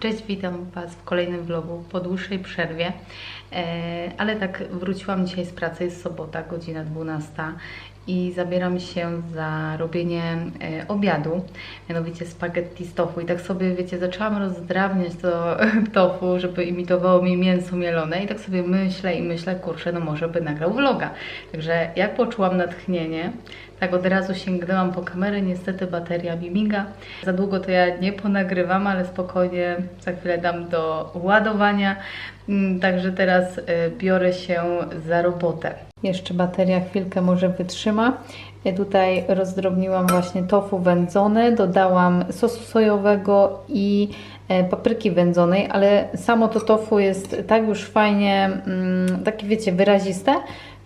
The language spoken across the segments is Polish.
Cześć, witam Was w kolejnym vlogu po dłuższej przerwie, e, ale tak wróciłam dzisiaj z pracy, jest sobota, godzina 12 i zabieram się za robienie e, obiadu, mianowicie spaghetti z tofu i tak sobie, wiecie, zaczęłam rozdrabniać to tofu, żeby imitowało mi mięso mielone i tak sobie myślę i myślę, kurczę, no może by nagrał vloga. Także jak poczułam natchnienie, tak od razu sięgnęłam po kamerę, niestety bateria mi miga. Za długo to ja nie ponagrywam, ale spokojnie za chwilę dam do ładowania. Mm, Także teraz y, biorę się za robotę. Jeszcze bateria chwilkę może wytrzyma. Ja tutaj rozdrobniłam właśnie tofu wędzone, dodałam sosu sojowego i e, papryki wędzonej, ale samo to tofu jest tak już fajnie, mm, takie wiecie, wyraziste,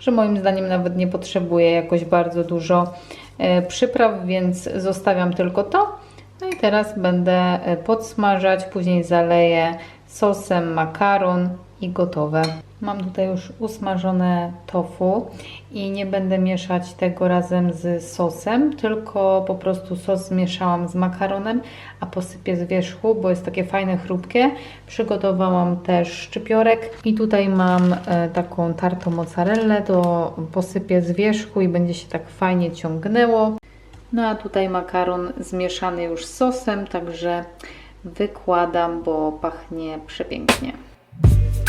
że moim zdaniem nawet nie potrzebuje jakoś bardzo dużo e, przypraw, więc zostawiam tylko to. No i teraz będę e, podsmażać, później zaleję sosem makaron i gotowe. Mam tutaj już usmażone tofu i nie będę mieszać tego razem z sosem, tylko po prostu sos zmieszałam z makaronem, a posypię z wierzchu, bo jest takie fajne, chrupkie. Przygotowałam też szczypiorek i tutaj mam e, taką tartą mozzarellę, to posypię z wierzchu i będzie się tak fajnie ciągnęło. No a tutaj makaron zmieszany już z sosem, także wykładam, bo pachnie przepięknie.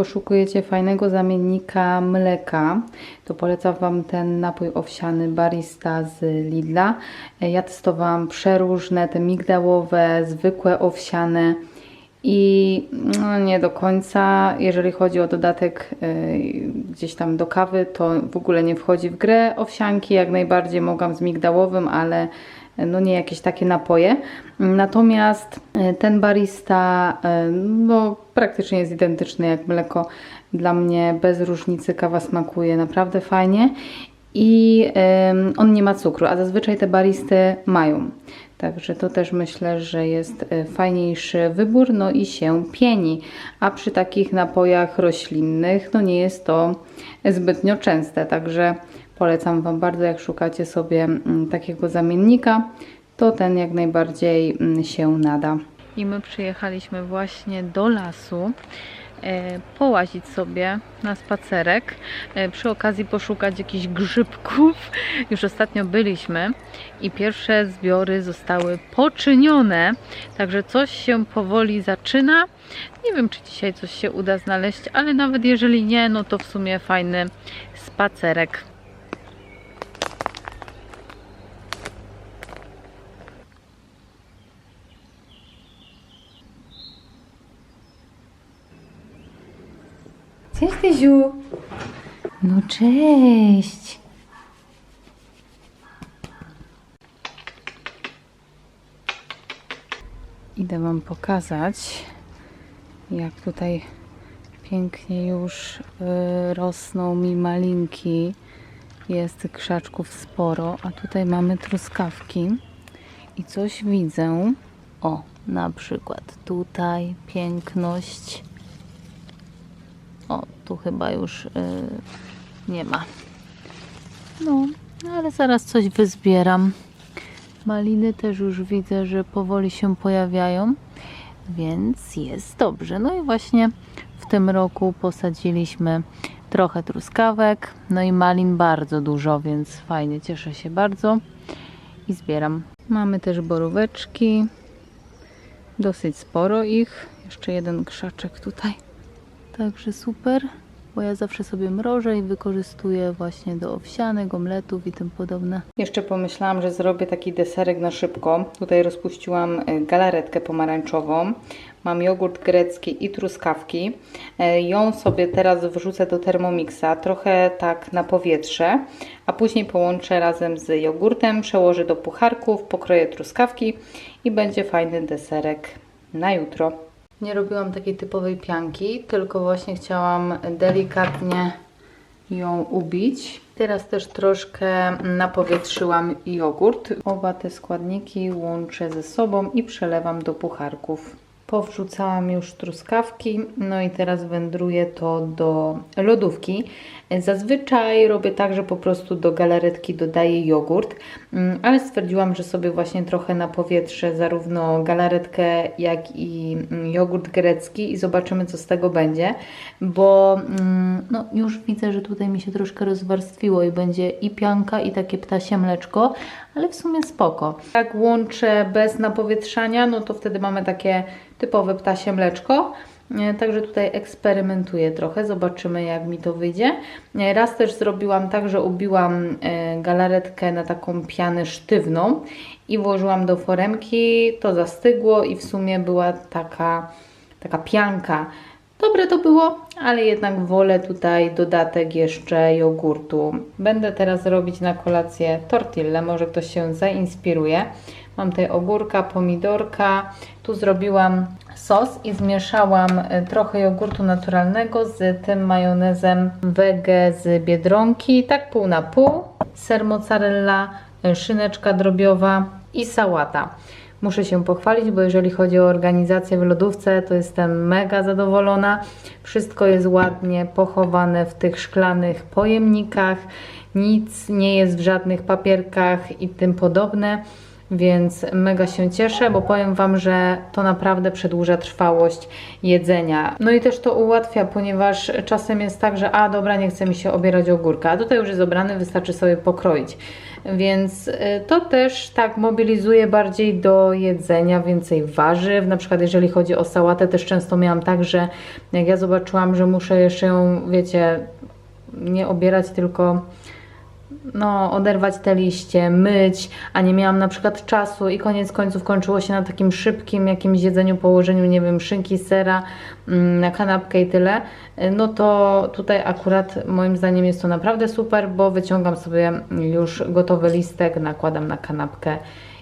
poszukujecie fajnego zamiennika mleka, to polecam Wam ten napój owsiany Barista z Lidla. Ja testowałam przeróżne, te migdałowe, zwykłe owsiane i no, nie do końca. Jeżeli chodzi o dodatek e, gdzieś tam do kawy, to w ogóle nie wchodzi w grę owsianki. Jak najbardziej mogłam z migdałowym, ale no nie jakieś takie napoje. Natomiast e, ten barista e, no, praktycznie jest identyczny jak mleko. Dla mnie bez różnicy kawa smakuje naprawdę fajnie i on nie ma cukru, a zazwyczaj te baristy mają. Także to też myślę, że jest e, fajniejszy wybór, no i się pieni. A przy takich napojach roślinnych, no nie jest to zbytnio częste, także polecam Wam bardzo, jak szukacie sobie mm, takiego zamiennika, to ten jak najbardziej mm, się nada. I my przyjechaliśmy właśnie do lasu e, połazić sobie na spacerek, e, przy okazji poszukać jakichś grzybków. Już ostatnio byliśmy i pierwsze zbiory zostały poczynione, także coś się powoli zaczyna. Nie wiem, czy dzisiaj coś się uda znaleźć, ale nawet jeżeli nie, no to w sumie fajny spacerek. Cześć, Tyziu. No cześć. Idę Wam pokazać, jak tutaj pięknie już y, rosną mi malinki. Jest krzaczków sporo, a tutaj mamy truskawki i coś widzę. O, na przykład tutaj piękność. Tu chyba już y, nie ma. No, ale zaraz coś wyzbieram. Maliny też już widzę, że powoli się pojawiają, więc jest dobrze. No i właśnie w tym roku posadziliśmy trochę truskawek, no i malin bardzo dużo, więc fajnie, cieszę się bardzo i zbieram. Mamy też boróweczki, dosyć sporo ich. Jeszcze jeden krzaczek tutaj. Także super, bo ja zawsze sobie mrożę i wykorzystuję właśnie do owsianek, omletów i tym podobne. Jeszcze pomyślałam, że zrobię taki deserek na szybko. Tutaj rozpuściłam e, galaretkę pomarańczową. Mam jogurt grecki i truskawki. E, Ją sobie teraz wrzucę do Thermomixa, trochę tak na powietrze, a później połączę razem z jogurtem, przełożę do pucharków, pokroję truskawki i będzie fajny deserek na jutro. Nie robiłam takiej typowej pianki, tylko właśnie chciałam delikatnie ją ubić. Teraz też troszkę napowietrzyłam jogurt. Oba te składniki łączę ze sobą i przelewam do pucharków. Powrzucałam już truskawki, no i teraz wędruje to do lodówki. Zazwyczaj robię tak, że po prostu do galaretki dodaję jogurt, mm, ale stwierdziłam, że sobie właśnie trochę na powietrze zarówno galaretkę, jak i mm, jogurt grecki i zobaczymy, co z tego będzie, bo mm, no, już widzę, że tutaj mi się troszkę rozwarstwiło i będzie i pianka, i takie ptasie mleczko, ale w sumie spoko. Jak łączę bez napowietrzania, no to wtedy mamy takie typowe ptasie mleczko. E, Także tutaj eksperymentuję trochę, zobaczymy jak mi to wyjdzie. E, Raz też zrobiłam tak, że ubiłam e, galaretkę na taką pianę sztywną i włożyłam do foremki, to zastygło i w sumie była taka, taka pianka. Dobre to było, ale jednak wolę tutaj dodatek jeszcze jogurtu. Będę teraz robić na kolację tortillę, może ktoś się zainspiruje. Mam tutaj ogórka, pomidorka. Tu zrobiłam sos i zmieszałam e, trochę jogurtu naturalnego z tym majonezem wege z Biedronki, tak pół na pół. Ser mozzarella, e, szyneczka drobiowa i sałata. Muszę się pochwalić, bo jeżeli chodzi o organizację w lodówce, to jestem mega zadowolona. Wszystko jest ładnie pochowane w tych szklanych pojemnikach. Nic nie jest w żadnych papierkach i tym podobne. Więc mega się cieszę, bo powiem Wam, że to naprawdę przedłuża trwałość jedzenia. No i też to ułatwia, ponieważ czasem jest tak, że a dobra, nie chce mi się obierać ogórka, a tutaj już jest obrany, wystarczy sobie pokroić. Więc y, to też tak mobilizuje bardziej do jedzenia więcej warzyw. Na przykład jeżeli chodzi o sałatę, też często miałam tak, że jak ja zobaczyłam, że muszę jeszcze ją, wiecie, nie obierać, tylko no, oderwać te liście, myć, a nie miałam na przykład czasu i koniec końców kończyło się na takim szybkim jakimś jedzeniu, położeniu, nie wiem, szynki, sera mm, na kanapkę i tyle, no to tutaj akurat moim zdaniem jest to naprawdę super, bo wyciągam sobie już gotowy listek, nakładam na kanapkę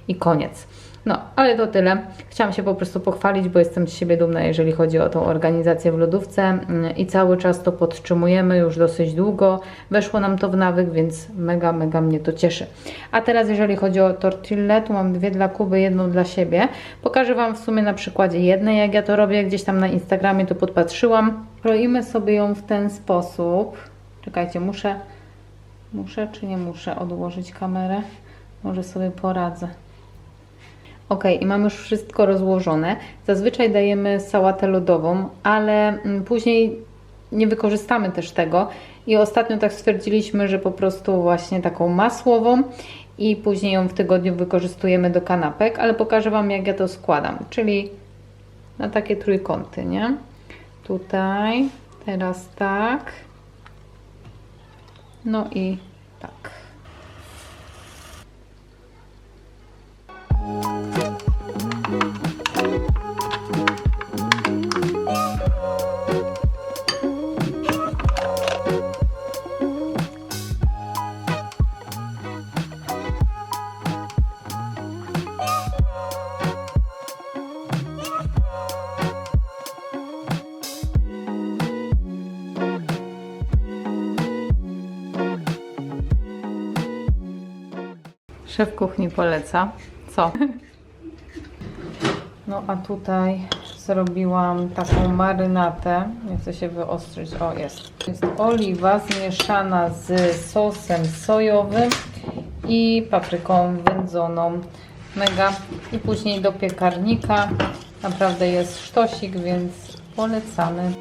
i koniec. No, ale to tyle. Chciałam się po prostu pochwalić, bo jestem z siebie dumna, jeżeli chodzi o tą organizację w lodówce mm, i cały czas to podtrzymujemy już dosyć długo. Weszło nam to w nawyk, więc mega, mega mnie to cieszy. A teraz, jeżeli chodzi o tortillę, tu mam dwie dla Kuby, jedną dla siebie. Pokażę Wam w sumie na przykładzie jednej, jak ja to robię. Gdzieś tam na Instagramie to podpatrzyłam. Kroimy sobie ją w ten sposób. Czekajcie, muszę, muszę czy nie muszę odłożyć kamerę? Może sobie poradzę. Ok, i mam już wszystko rozłożone. Zazwyczaj dajemy sałatę lodową, ale mm, później nie wykorzystamy też tego. I ostatnio tak stwierdziliśmy, że po prostu właśnie taką masłową i później ją w tygodniu wykorzystujemy do kanapek, ale pokażę Wam jak ja to składam, czyli na takie trójkąty, nie? Tutaj, teraz tak. No i tak. Szef kuchni poleca. Co? No a tutaj zrobiłam taką marynatę. Nie chcę się wyostrzyć. O, jest. Jest oliwa zmieszana z sosem sojowym i papryką wędzoną. Mega. I później do piekarnika. Naprawdę jest sztosik, więc polecamy.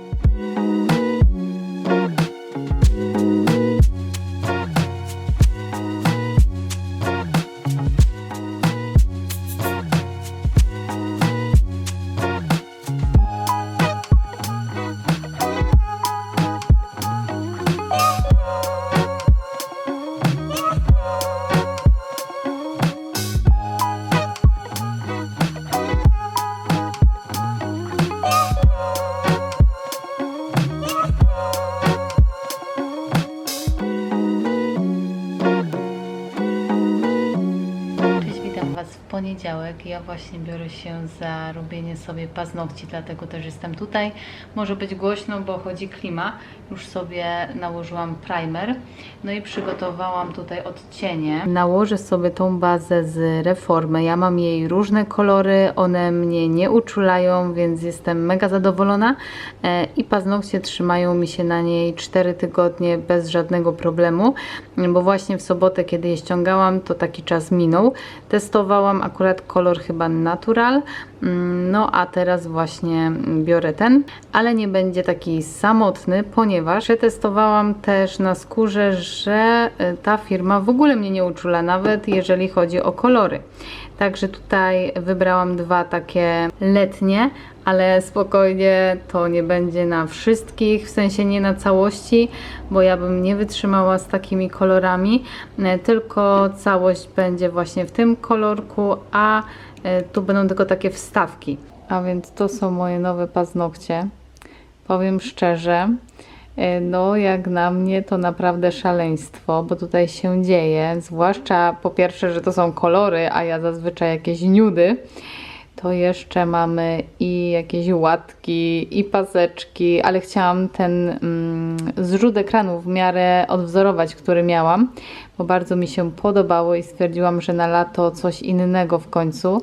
Poniedziałek. Ja właśnie biorę się za robienie sobie paznokci, dlatego też jestem tutaj. Może być głośno, bo chodzi klima. Już sobie nałożyłam primer. No i przygotowałam tutaj odcienie. Nałożę sobie tą bazę z Reformy. Ja mam jej różne kolory, one mnie nie uczulają, więc jestem mega zadowolona. E, I paznokcie trzymają mi się na niej 4 tygodnie bez żadnego problemu, bo właśnie w sobotę, kiedy je ściągałam, to taki czas minął. Testowałam akurat kolor chyba natural, mm, no a teraz właśnie biorę ten, ale nie będzie taki samotny, ponieważ przetestowałam też na skórze, że y, ta firma w ogóle mnie nie uczula, nawet jeżeli chodzi o kolory. Także tutaj wybrałam dwa takie letnie, ale spokojnie to nie będzie na wszystkich, w sensie nie na całości, bo ja bym nie wytrzymała z takimi kolorami, e, tylko całość będzie właśnie w tym kolorku, a e, tu będą tylko takie wstawki. A więc to są moje nowe paznokcie. Powiem szczerze, e, no jak na mnie to naprawdę szaleństwo, bo tutaj się dzieje, zwłaszcza po pierwsze, że to są kolory, a ja zazwyczaj jakieś nudy, to jeszcze mamy i jakieś łatki, i paseczki, ale chciałam ten mm, zrzut ekranu w miarę odwzorować, który miałam, bo bardzo mi się podobało i stwierdziłam, że na lato coś innego w końcu.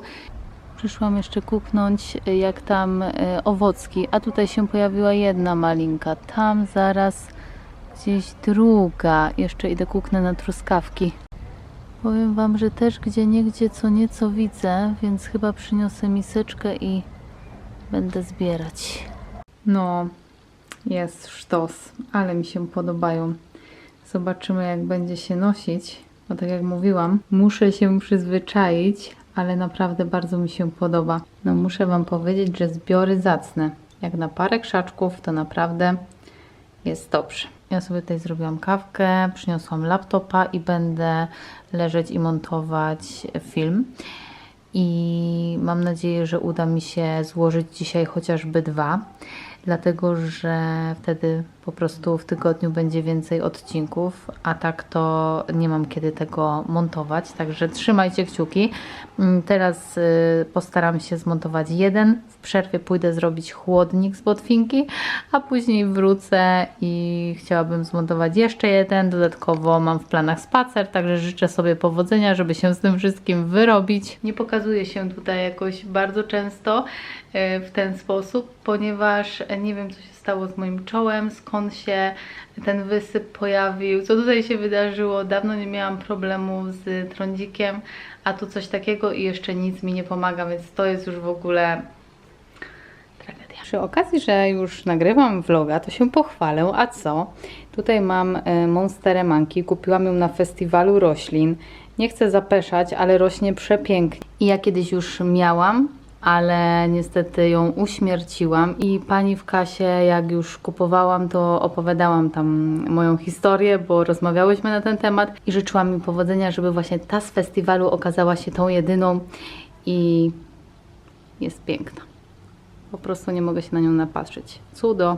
Przyszłam jeszcze kupnąć y, jak tam y, owocki, a tutaj się pojawiła jedna malinka, tam zaraz gdzieś druga. Jeszcze idę kuknę na truskawki. Powiem Wam, że też gdzie niegdzie co nieco widzę, więc chyba przyniosę miseczkę i będę zbierać. No, jest sztos, ale mi się podobają. Zobaczymy jak będzie się nosić, bo tak jak mówiłam, muszę się przyzwyczaić, ale naprawdę bardzo mi się podoba. No muszę Wam powiedzieć, że zbiory zacne. Jak na parę krzaczków to naprawdę jest dobrze. Ja sobie tutaj zrobiłam kawkę, przyniosłam laptopa i będę leżeć i montować film. I mam nadzieję, że uda mi się złożyć dzisiaj chociażby dwa, dlatego że wtedy po prostu w tygodniu będzie więcej odcinków, a tak to nie mam kiedy tego montować, także trzymajcie kciuki. Mm, Teraz y, postaram się zmontować jeden, w przerwie pójdę zrobić chłodnik z botwinki, a później wrócę i chciałabym zmontować jeszcze jeden. Dodatkowo mam w planach spacer, także życzę sobie powodzenia, żeby się z tym wszystkim wyrobić. Nie pokazuję się tutaj jakoś bardzo często e, w ten sposób, ponieważ nie wiem co się stało z moim czołem, skąd się ten wysyp pojawił, co tutaj się wydarzyło. Dawno nie miałam problemu z trądzikiem, a tu coś takiego i jeszcze nic mi nie pomaga, więc to jest już w ogóle tragedia. Przy okazji, że już nagrywam vloga, to się pochwalę. A co? Tutaj mam e, Monsterę Manki. Kupiłam ją na festiwalu roślin. Nie chcę zapeszać, ale rośnie przepięknie. I ja kiedyś już miałam, ale niestety ją uśmierciłam. I pani w kasie, jak już kupowałam, to opowiadałam tam moją historię, bo rozmawiałyśmy na ten temat i życzyłam mi powodzenia, żeby właśnie ta z festiwalu okazała się tą jedyną i jest piękna. Po prostu nie mogę się na nią napatrzeć. Cudo.